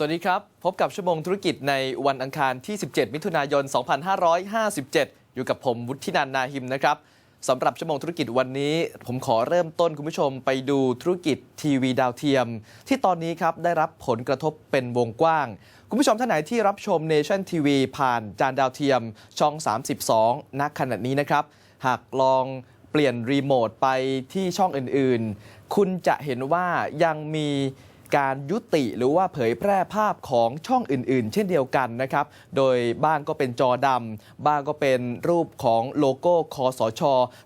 สวัสดีครับ พบกับชั่วโมงธุรกิจในวันอังคารที่ 17 มิถุนายน 2557 อยู่กับผมวุฒินันนาหิมนะครับสำหรับชั่วโมงธุรกิจวันนี้ ผมขอเริ่มต้นคุณผู้ชมไปดูธุรกิจทีวีดาวเทียม ที่ตอนนี้ครับได้รับผลกระทบเป็นวงกว้าง คุณผู้ชมท่านไหนที่รับชม Nation TV ผ่านจานดาวเทียมช่อง 32 ณขณะนี้นะครับ หากลองเปลี่ยนรีโมทไปที่ช่องอื่นๆ คุณจะเห็นว่ายังมี การยุติหรือว่าเผยแพร่ภาพของช่องอื่น ๆ เช่นเดียวกันนะครับ โดยบ้างก็เป็นจอดำบ้างก็เป็นรูปของโลโก้คอสช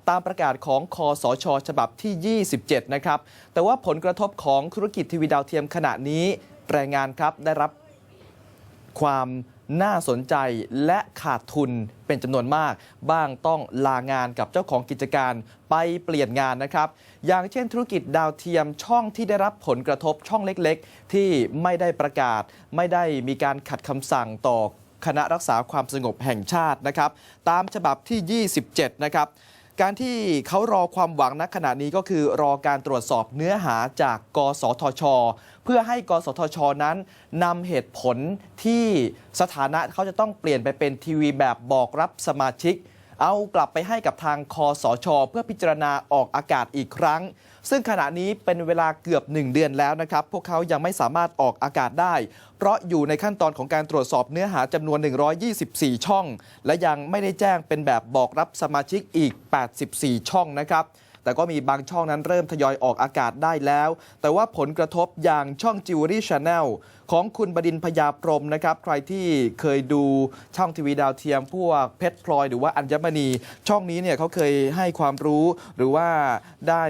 ตามประกาศของคอสช ฉบับที่ 27 นะครับ แต่ว่าผลกระทบของธุรกิจทีวีดาวเทียมขณะนี้แรงงานครับได้รับความ น่าสนใจและขาดทุนเป็นจำนวนมาก บ้างต้องลางานกับเจ้าของกิจการไปเปลี่ยนงานนะครับ อย่างเช่นธุรกิจดาวเทียมช่องที่ได้รับผลกระทบช่องเล็กๆ ที่ไม่ได้ประกาศ ไม่ได้มีการขัดคำสั่งต่อคณะรักษาความสงบแห่งชาตินะครับ ตามฉบับที่ 27 นะครับ การที่เขารอความหวังณขณะนี้ก็คือรอการตรวจสอบเนื้อหาจากกสทช เพื่อให้กสทชนั้นนำเหตุผลที่สถานะเขาจะต้องเปลี่ยนไปเป็นทีวีแบบบอกรับสมาชิก เอากลับไปให้กับทางคอสช เพื่อพิจารณาออกอากาศอีกครั้ง ซึ่งขณะนี้เป็นเวลาเกือบ 1 เดือนแล้วนะครับ พวกเขายังไม่สามารถออกอากาศได้ เพราะอยู่ในขั้นตอนของการตรวจสอบเนื้อหาจำนวน 124 ช่อง และยังไม่ได้แจ้งเป็นแบบบอกรับสมาชิกอีก 84 ช่องนะครับ แต่ก็มีบางช่องนั้นเริ่มทยอยออกอากาศได้แล้ว แต่ว่าผลกระทบอย่างช่อง Jewelry Channel ของคุณบดินพยาพรมนะครับ ใครที่เคยดูช่องทีวีดาวเทียมพวกเพชรพลอย หรือว่าอัญมณี ช่องนี้เนี่ยเขาเคยให้ความรู้หรือว่าได้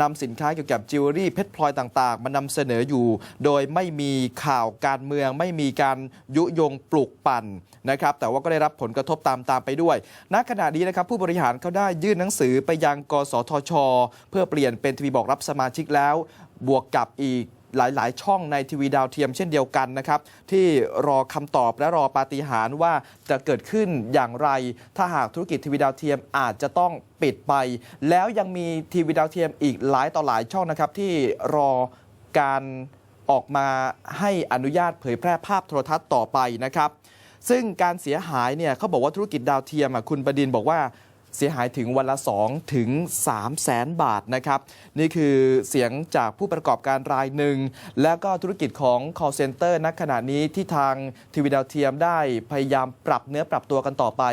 นำสินค้าเกี่ยวกับจิวเวลรี่เพชรพลอยต่าง ๆ มานำเสนออยู่ โดยไม่มีข่าวการเมือง ไม่มีการยุยงปลุกปั่นนะครับ แต่ว่าก็ได้รับผลกระทบตามๆไปด้วย ณขณะนี้นะครับผู้บริหารเขาได้ยื่นหนังสือไปยังกสทชเพื่อเปลี่ยนเป็นทีวีบอกรับสมาชิกแล้ว บวกกับอีกหลาย ๆ ช่องในทีวีดาวเทียมเช่นเดียวกันนะครับ ที่รอคำตอบและรอปาฏิหาริย์ว่าจะเกิดขึ้นอย่างไร ถ้าหากธุรกิจทีวีดาวเทียมอาจจะต้องปิดไป แล้วยังมีทีวีดาวเทียมอีกหลายต่อหลายช่องนะครับ ที่รอการออกมาให้อนุญาตเผยแพร่ภาพโทรทัศน์ต่อไปนะครับ ซึ่งการเสียหายเนี่ยเขาบอกว่าธุรกิจดาวเทียมคุณประดินบอกว่า เสียหายถึงวันละ 2 ถึง 3 แสนบาทนะครับ นี่คือเสียงจากผู้ประกอบการรายหนึ่ง แล้วก็ธุรกิจของ call center ณขณะนี้ที่ทางทีวีดาวเทียมได้พยายามปรับเนื้อปรับตัวกันต่อไป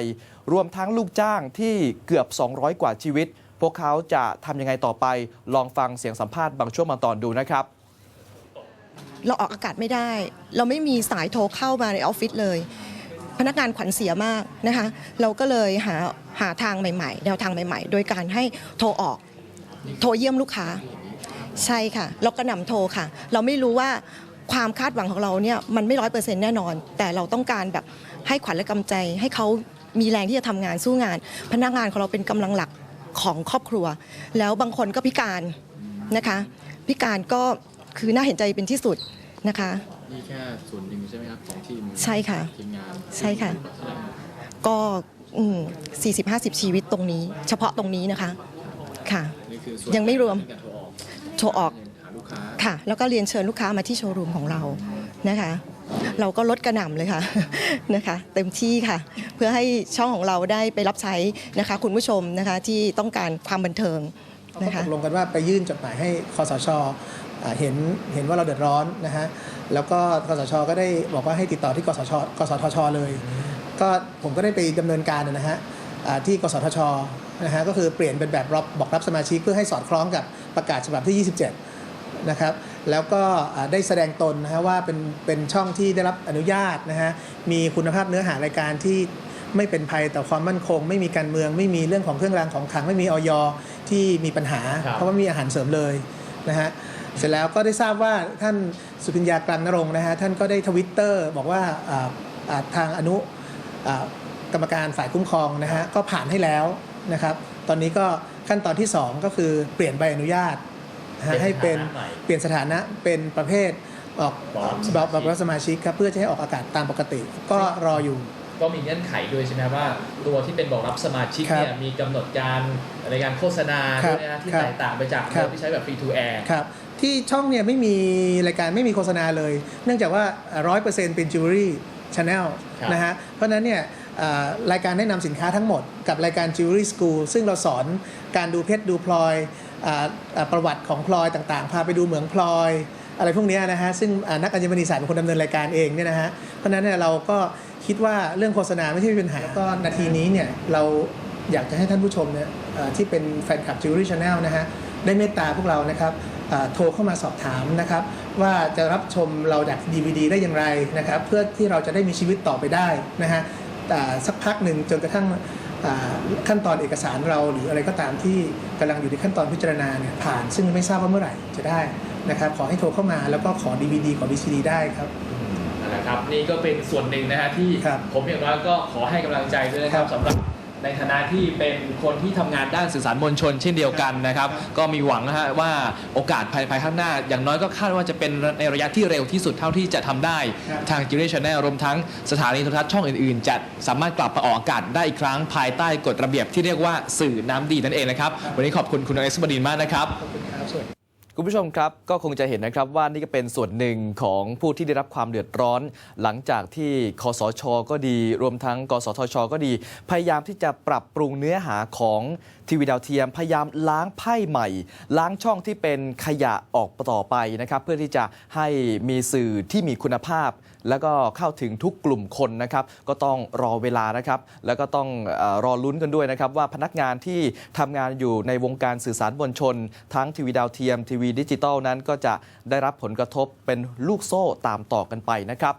รวมทั้งลูกจ้างที่เกือบ 200 กว่าชีวิต พวกเขาจะทำยังไงต่อไป ลองฟังเสียงสัมภาษณ์บางช่วงบางตอนดูนะครับ เราออกอากาศไม่ได้ เราไม่มีสายโทรเข้ามาในออฟฟิศเลย พนักงานขวัญเสียมากนะคะ เราก็เลยหาหาทางใหม่ๆ แนวทางใหม่ๆ โดยการให้โทรออก โทรเยี่ยมลูกค้า ใช่ค่ะ เราก็นำโทรค่ะ เราไม่รู้ว่าความคาดหวังของเราเนี่ยมันไม่ร้อยเปอร์เซ็นต์แน่นอน แต่เราต้องการแบบให้ขวัญและกำใจ ให้เขามีแรงที่จะทำงานสู้งาน พนักงานของเราเป็นกำลังหลักของครอบครัว แล้วบางคนก็พิการนะคะ พิการก็คือน่าเห็นใจเป็นที่สุดนะคะ นี่แค่ส่วนหนึ่งใช่ไหมครับของทีมใช่ค่ะ ทีมงานใช่ค่ะ ก็สี่สิบห้าสิบชีวิตตรงนี้ เฉพาะตรงนี้นะคะ ค่ะ นี่คือส่วนยังไม่รวมในการโทรออกโทรออก หาลูกค้าค่ะ แล้วก็เรียนเชิญลูกค้ามาที่โชว์รูมของเรานะคะ เราก็ลดกระหน่ำเลยค่ะ นะคะ เต็มที่ค่ะ เพื่อให้ช่องของเราได้ไปรับใช้นะคะ คุณผู้ชมนะคะที่ต้องการความบันเทิงก็นะคะตกลงกันว่าไปยื่นจดหมายให้คอสชอ่าเห็นเห็นว่าเราเดือดร้อนนะฮะ แล้วก็คอสชก็ได้บอกว่าให้ติดต่อที่กสชกสทชเลย ก็ผมก็ได้ไปดำเนินการนะฮะอ่าที่กสทชนะฮะก็คือเปลี่ยนเป็นแบบรับบอกรับสมาชิกเพื่อให้สอดคล้องกับประกาศฉบับที่ 27 นะครับ แล้วก็อ่าได้แสดงตนนะฮะว่าเป็นเป็นช่องที่ได้รับอนุญาตนะฮะมีคุณภาพเนื้อหารายการที่ไม่เป็นภัยต่อความมั่นคง ไม่มีการเมือง ไม่มีเรื่องของเครื่องรางของขลังไม่มีออยที่มีปัญหาครับเพราะว่ามีอาหารเสริมเลยนะฮะ เสร็จแล้วก็ได้ทราบว่าท่านสุพิญญากลางนรงค์นะฮะท่านก็ได้ทวิตเตอร์บอกว่าอ่าอ่าทางอนุอ่ากรรมการฝ่ายคุ้มครองนะฮะก็ผ่านให้แล้วนะครับ ตอนนี้ก็ขั้นตอนที่ 2 ก็คือเปลี่ยนใบอนุญาตนะฮะให้เป็นเปลี่ยนสถานะเป็นประเภทออกบอกรับสมาชิกบอกรับสมาชิกครับเพื่อจะให้ออกอากาศตามปกติ ก็รออยู่ก็มีเงื่อนไขด้วยใช่ไหมว่า ตัวที่เป็นบอกรับสมาชิกครับเนี่ยมีกำหนดการในการโฆษณาครัด้บวยนะที่ครับแตกต่างไปจากครัเดิบมที่ใช้แบบฟรีทูแอร์ครับ ที่ช่องเนี่ยไม่มีรายการไม่มีโฆษณาเลย เนื่องจากว่าร้อยเปอร์เซ็นต์เป็นจิวเวลรี่ชาแนลครับนะฮะเพราะฉะนั้นเนี่ยเอ่อรายการแนะนำสินค้าทั้งหมดกับรายการ Jewelry School ซึ่งเราสอนการดูเพชรดูพลอยอ่าอ่าประวัติของพลอยต่างๆ พาไปดูเหมืองพลอย อะไรพวกเนี้ยนะฮะ ซึ่งอ่านักอัญมณีศาสตร์เป็นคนดำเนินรายการเองเนี่ยนะฮะ เพราะฉะนั้นเนี่ยเราก็คิดว่าเรื่องโฆษณาไม่ใช่ปัญหาก็นาทีนี้เนี่ยเราอยากจะให้ท่านผู้ชมเนี่ยเอ่อที่เป็นแฟนคลับ Jewelry Channel นะฮะ ได้เมตตาพวกเรานะครับอ่า โทรเข้ามาสอบถามนะครับ ว่าจะรับชมเราจาก DVD ได้อย่างไรนะครับ เพื่อที่เราจะได้มีชีวิตต่อไปได้นะฮะอ่าสักพักหนึ่งจนกระทั่งอ่าขั้นตอนเอกสารเราหรืออะไรก็ตามที่กำลังอยู่ในขั้นตอนพิจารณาเนี่ยผ่าน ซึ่งไม่ทราบว่าเมื่อไหร่จะได้นะครับ ขอให้โทรเข้ามาแล้วก็ขอ DVD ขอ VCD ได้ครับนั่นแหละครับนี่ก็เป็นส่วนหนึ่งนะฮะที่ครับผมอย่างน้อยก็ขอให้กำลังใจด้วยนะครับครับสำหรับ ในฐานะที่เป็นคนที่ทำงานด้านสื่อสารมวลชนเช่นเดียวกันนะครับครับ ก็มีหวังนะฮะว่าโอกาสภายภายข้างหน้า อย่างน้อยก็คาดว่าจะเป็นในระยะที่เร็วที่สุดเท่าที่จะทำได้ครับทางจิเรชันแนลรวมทั้งสถานีโทรทัศน์ช่องอื่นๆ จะสามารถกลับมาออกอากาศได้อีกครั้งภายใต้กฎระเบียบที่เรียกว่าสื่อน้ำดีนั่นเองนะครับ วันนี้ขอบคุณคุณอเล็กซ์บดินมากนะครับ ขอบคุณครับสวัสดี คุณผู้ชมครับก็คงจะเห็นนะครับว่านี่ก็เป็นส่วนหนึ่งของผู้ที่ได้รับความเดือดร้อน หลังจากที่คอสชก็ดี รวมทั้งกสทช ก็ดี พยายามที่จะปรับปรุงเนื้อหาของทีวีดาวเทียม พยายามล้างไพ่ใหม่ ล้างช่องที่เป็นขยะออกต่อไปนะครับเพื่อที่จะให้มีสื่อที่มีคุณภาพ แล้วก็เข้าถึงทุกกลุ่มคนนะครับก็ต้องรอเวลานะครับแล้วก็ต้องอรอลุ้นกันด้วยนะครับว่าพนักงานที่ทำงานอยู่ในวงการสื่อสารมวลชน ทั้งทีวีดาวเทียมทีวีดิจิตอลนั้นก็จะได้รับผลกระทบเป็นลูกโซ่ตามต่อกันไปนะครับ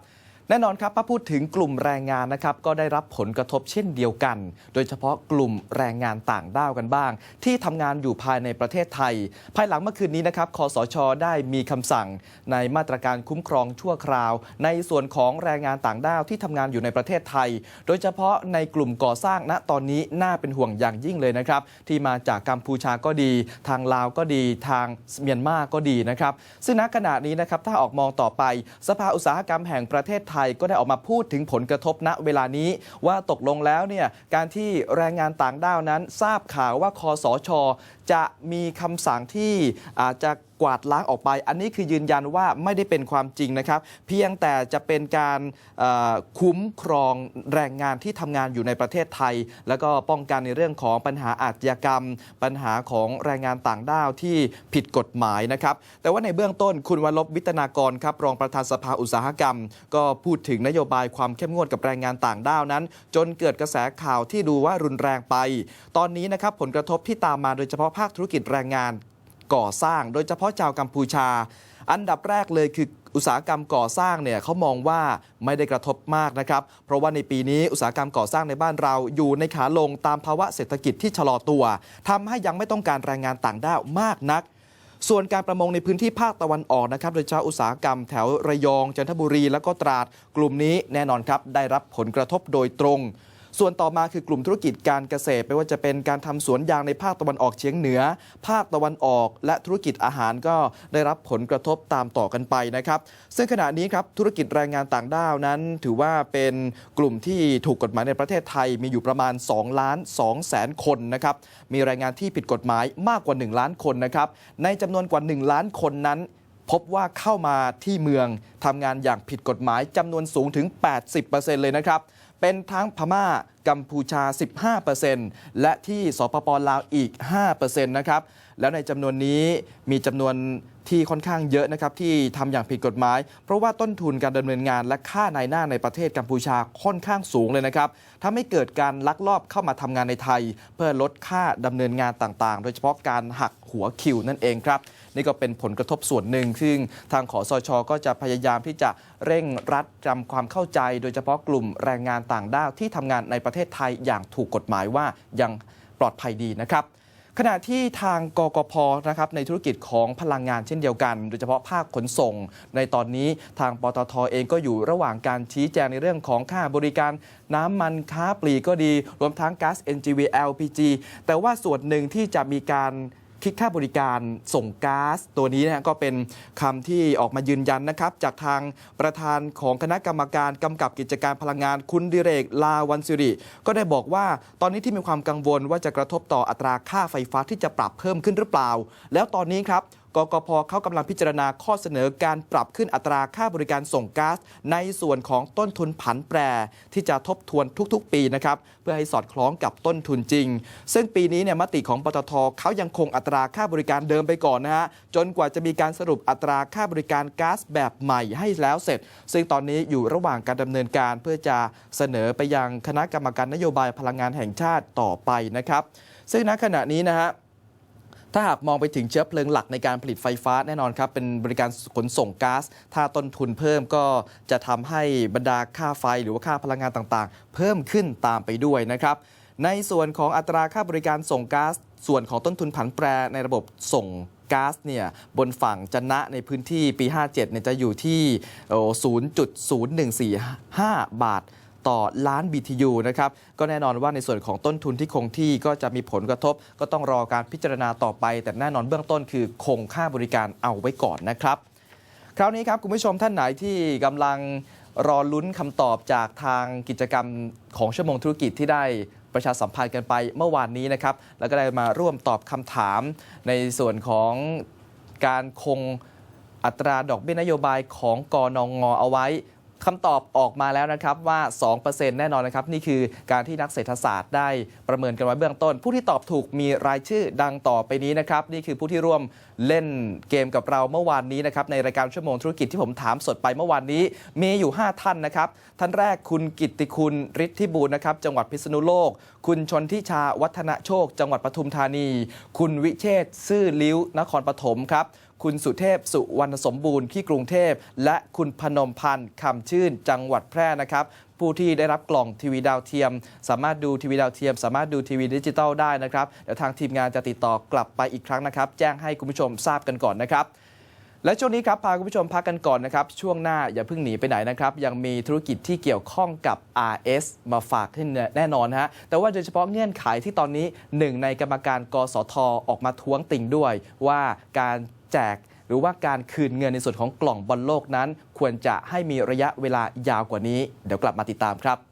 แน่นอนครับถ้าพูดถึงกลุ่มแรงงานนะครับก็ได้รับผลกระทบเช่นเดียวกัน โดยเฉพาะกลุ่มแรงงานต่างด้าวกันบ้าง ที่ทำงานอยู่ภายในประเทศไทย ภายหลังเมื่อคืนนี้นะครับคอสชได้มีคำสั่ง ในมาตรการคุ้มครองชั่วคราว ในส่วนของแรงงานต่างด้าวที่ทำงานอยู่ในประเทศไทย โดยเฉพาะในกลุ่มก่อสร้างณตอนนี้น่าเป็นห่วงอย่างยิ่งเลยนะครับที่มาจากกัมพูชาก็ดี ทางลาวก็ดีทางเมียนมาก็ดีนะครับซึ่งณขณะนี้นะครับถ้าออกมองต่อไป สภาอุตสาหกรรมแห่งประเทศไทยก็ได้ออกมาพูดถึงผลกระทบณเวลานี้ว่าตกลงแล้วเนี่ยการที่แรงงานต่างด้าวนั้นทราบข่าวว่าคอสช จะมีคำสั่งที่อาจจะ กวาดล้างออกไป อันนี้คือยืนยันว่าไม่ได้เป็นความจริงนะครับ เพียงแต่จะเป็นการคุ้มครองแรงงานที่ทำงานอยู่ในประเทศไทย แล้วก็ป้องกันในเรื่องของปัญหาอาชญากรรม ปัญหาของแรงงานต่างด้าวที่ผิดกฎหมายนะครับ แต่ว่าในเบื้องต้นคุณวัลบวิตนากรครับรองประธานสภาอุตสาหกรรม ก็พูดถึงนโยบายความเข้มงวดกับแรงงานต่างด้าวนั้น จนเกิดกระแสข่าวที่ดูว่ารุนแรงไป ตอนนี้นะครับผลกระทบที่ตามมาโดยเฉพาะภาคธุรกิจแรงงาน ก่อสร้าง โดยเฉพาะชาวกัมพูชา อันดับแรกเลยคืออุตสาหกรรมก่อสร้างเนี่ยเขามองว่าไม่ได้กระทบมากนะครับ เพราะว่าในปีนี้อุตสาหกรรมก่อสร้างในบ้านเราอยู่ในขาลงตามภาวะเศรษฐกิจที่ชะลอตัวทำให้ยังไม่ต้องการแรงงานต่างด้าวมากนัก ส่วนการประมงในพื้นที่ภาคตะวันออกนะครับ โดยเฉพาะอุตสาหกรรมแถวระยองจันทบุรี แล้วก็ตราด กลุ่มนี้แน่นอนครับได้รับผลกระทบโดยตรง ส่วนต่อมาคือกลุ่มธุรกิจการเกษตรไม่ว่าจะเป็นการทำสวนยางในภาคตะวันออกเฉียงเหนือ ภาคตะวันออก และธุรกิจอาหารก็ได้รับผลกระทบตามต่อกันไปนะครับ ซึ่งขณะนี้ครับธุรกิจแรงงานต่างด้าวนั้น ถือว่าเป็นกลุ่มที่ถูกกฎหมายในประเทศไทยมีอยู่ประมาณ2ล้าน2แสนคนนะครับมีแรงงานที่ผิดกฎหมายมากกว่า 1 ล้านคนนะครับในจำนวนกว่า 1 ล้านคนนั้นพบว่าเข้ามาที่เมืองทำงานอย่างผิดกฎหมายจำนวนสูงถึง 80%เลยนะครับ เป็นทั้งพม่ากัมพูชา 15%และที่สปปลาวอีก 5%นะครับแล้วในจำนวนนี้มีจำนวนที่ค่อนข้างเยอะนะครับที่ทำอย่างผิดกฎหมาย เพราะว่าต้นทุนการดำเนินงานและค่านายหน้าในประเทศกัมพูชาค่อนข้างสูงเลยนะครับทำให้เกิดการลักลอบเข้ามาทำงานในไทย เพื่อลดค่าดำเนินงานต่างๆ โดยเฉพาะการหักหัวคิวนั่นเองครับ นี่ก็เป็นผลกระทบส่วนหนึ่งซึ่งทางขอสชก็จะพยายามที่จะเร่งรัดจำความเข้าใจ โดยเฉพาะกลุ่มแรงงานต่างด้าวที่ทำงานในประเทศไทยอย่างถูกกฎหมายว่ายังปลอดภัยดีนะครับขณะที่ทางกกพนะครับในธุรกิจของพลังงานเช่นเดียวกัน โดยเฉพาะภาคขนส่ง ในตอนนี้ทางปตทเองก็อยู่ระหว่างการชี้แจงในเรื่องของค่าบริการน้ำมันค้าปลีกก็ดี รวมทั้งก๊าซ NGV LPG แต่ว่าส่วนหนึ่งที่จะมีการ คิดค่าบริการส่งก๊าซตัวนี้นะก็เป็นคำที่ออกมายืนยันนะครับ จากทางประธานของคณะกรรมการกำกับกิจการพลังงานคุณดิเรกลาวันสิริ ก็ได้บอกว่าตอนนี้ที่มีความกังวลว่าจะกระทบต่ออัตราค่าไฟฟ้าที่จะปรับเพิ่มขึ้นหรือเปล่า แล้วตอนนี้ครับ กกพเขากำลังพิจารณาข้อเสนอการปรับขึ้นอัตราค่าบริการส่งก๊าซในส่วนของต้นทุนผันแปร ที่จะทบทวนทุกๆ ปีนะครับเพื่อให้สอดคล้องกับต้นทุนจริง ซึ่งปีนี้เนี่ยมติของปตทเขายังคงอัตราค่าบริการเดิมไปก่อนนะฮะจนกว่าจะมีการสรุปอัตราค่าบริการก๊าซแบบใหม่ให้แล้วเสร็จ ซึ่งตอนนี้อยู่ระหว่างการดำเนินการเพื่อจะเสนอไปยังคณะกรรมการนโยบายพลังงานแห่งชาติต่อไปนะครับ ซึ่งณขณะนี้นะฮะ ถ้าหากมองไปถึงเชื้อเพลิงหลักในการผลิตไฟฟ้าแน่นอนครับ เป็นบริการขนส่งก๊าซ ถ้าต้นทุนเพิ่มก็จะทำให้บรรดาค่าไฟหรือว่าค่าพลังงานต่างๆ เพิ่มขึ้นตามไปด้วยนะครับ ในส่วนของอัตราค่าบริการส่งก๊าซส่วนของต้นทุนผันแปรในระบบส่งก๊าซเนี่ยบนฝั่งจันนะในพื้นที่ปี 57เนี่ยจะอยู่ที่ 0.0145 บาท ต่อล้าน BTU นะครับก็แน่นอนว่าในส่วนของต้นทุนที่คงที่ก็จะมีผลกระทบ ก็ต้องรอการพิจารณาต่อไป แต่แน่นอนเบื้องต้นคือคงค่าบริการเอาไว้ก่อนนะครับ คราวนี้ครับคุณผู้ชมท่านไหนที่กำลังรอลุ้นคำตอบจากทางกิจกรรมของชั่วโมงธุรกิจที่ได้ประชาสัมพันธ์กันไปเมื่อวานนี้นะครับ แล้วก็ได้มาร่วมตอบคำถามในส่วนของการคงอัตราดอกเบี้ยนโยบายของกอนงงเอาไว้ คำตอบออกมาแล้วนะครับว่า 2%แน่นอนนะครับ นี่คือการที่นักเศรษฐศาสตร์ได้ประเมินกันไว้เบื้องต้น ผู้ที่ตอบถูกมีรายชื่อดังต่อไปนี้นะครับ นี่คือผู้ที่ร่วมเล่นเกมกับเราเมื่อวานนี้นะครับในรายการชั่วโมงธุรกิจที่ผมถามสดไปเมื่อวานนี้ มีอยู่ 5 ท่านนะครับ ท่านแรกคุณกิตติคุณฤทธิบูรณ์นะครับจังหวัดพิษณุโลก คุณชนทิชาวัฒนโชค จังหวัดปทุมธานี คุณวิเชษซื่อลิ้วนครปฐมครับ คุณสุเทพสุวรรณสมบูรณ์ที่กรุงเทพ และคุณพนมพันธ์คำชื่นจังหวัดแพร่นะครับผู้ที่ได้รับกล่องทีวีดาวเทียม สามารถดูทีวีดาวเทียม สามารถดูทีวีดิจิตอลได้นะครับเดี๋ยวทางทีมงานจะติดต่อกลับไปอีกครั้งนะครับ แจ้งให้คุณผู้ชมทราบกันก่อนนะครับ และช่วงนี้ครับพาคุณผู้ชมพักกันก่อนนะครับ ช่วงหน้าอย่าเพิ่งหนีไปไหนนะครับ ยังมีธุรกิจที่เกี่ยวข้องกับ RS มาฝากให้แน่นอนฮะแต่ว่าโดยเฉพาะเงื่อนไขที่ตอนนี้หนึ่งในกรรมการกสทออกมาท้วงติงด้วยว่าการ แจก หรือว่าการคืนเงินในส่วนของกล่องบอลโลกนั้น ควรจะให้มีระยะเวลายาวกว่านี้ เดี๋ยวกลับมาติดตามครับ